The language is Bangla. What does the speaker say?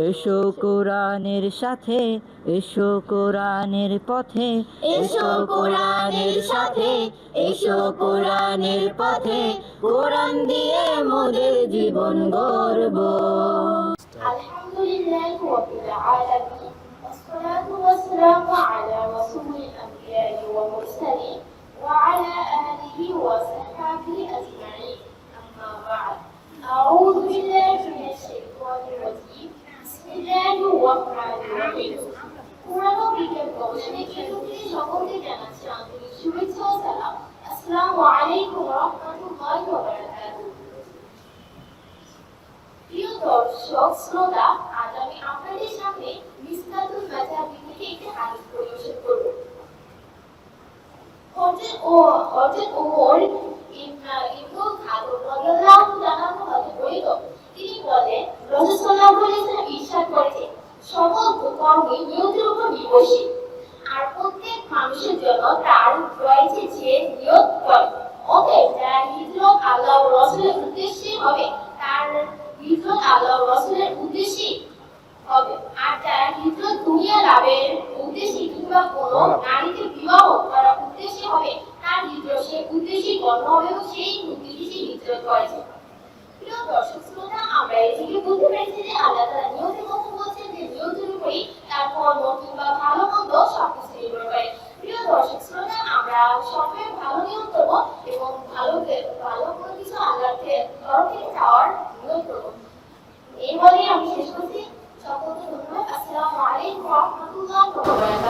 এসো কোরআনের সাথে এসো কোরআনের পথে এসো কোরআনের সাথে এসো কোরআনের পথে কোরআন দিয়ে মোদের জীবন গর্ব الحمد لله رب العالمين والصلاة والسلام على আসসালামু আলাইকুম রহমতুল্লাহি ওয়া প্রিয় দর্শক, শ্রোতা, আজ আমি আপনাদের সামনে মিসকাতুল মাযাহিব থেকে একটি হাদিস পরিবেশন করব। হযরত ও হযরত ওমর ইবনে ইবনুল রাদিয়াল্লাহু তাআলা হতে বর্ণিত। তিনি বলেন, রাসূল সাল্লাল্লাহু আলাইহি ওয়াসাল্লাম ইরশাদ করেছেন, সকল কর্মই নিয়তের উপর নির্ভরশীল। আর প্রত্যেক মানুষের জন্য তার রয়েছে যে নিয়ত করে অতএব যারা হিজরত আল্লাহ ও রাসূলের উদ্দেশ্যে হবে তার হিজরত আল্লাহ ও রাসূলের উদ্দেশ্যেই হবে আর যারা হিজরত দুনিয়া লাভের উদ্দেশ্যে কিংবা কোনো নারীকে বিবাহ করার উদ্দেশ্যে হবে। তার সেই উদ্দেশ্যে গণ্য হবে এবং সেই উদ্দেশ্যে সে হিজরত করেছে। প্রিয় দর্শক শ্রোতা আমরা এই থেকে বুঝতে পেরেছি যে আল্লাহ তাআলা নিয়তের কথা বলছেন যে নিয়তের উপরেই তার কর্ম কিংবা ভালো মন্দ সবকিছু নির্ভর করে। প্রিয় দর্শক শ্রোতা আমরা সবসময় ভালো নিয়ত করব এবং ভালো ভালো কোনো কিছু আল্লাহর তরফ থেকে চাওয়ার নিয়ত করব। এই বলেই আমি শেষ করছি। সকলকে ধন্যবাদ। আসসালামু আলাইকুম রাহমাতুল্লাহি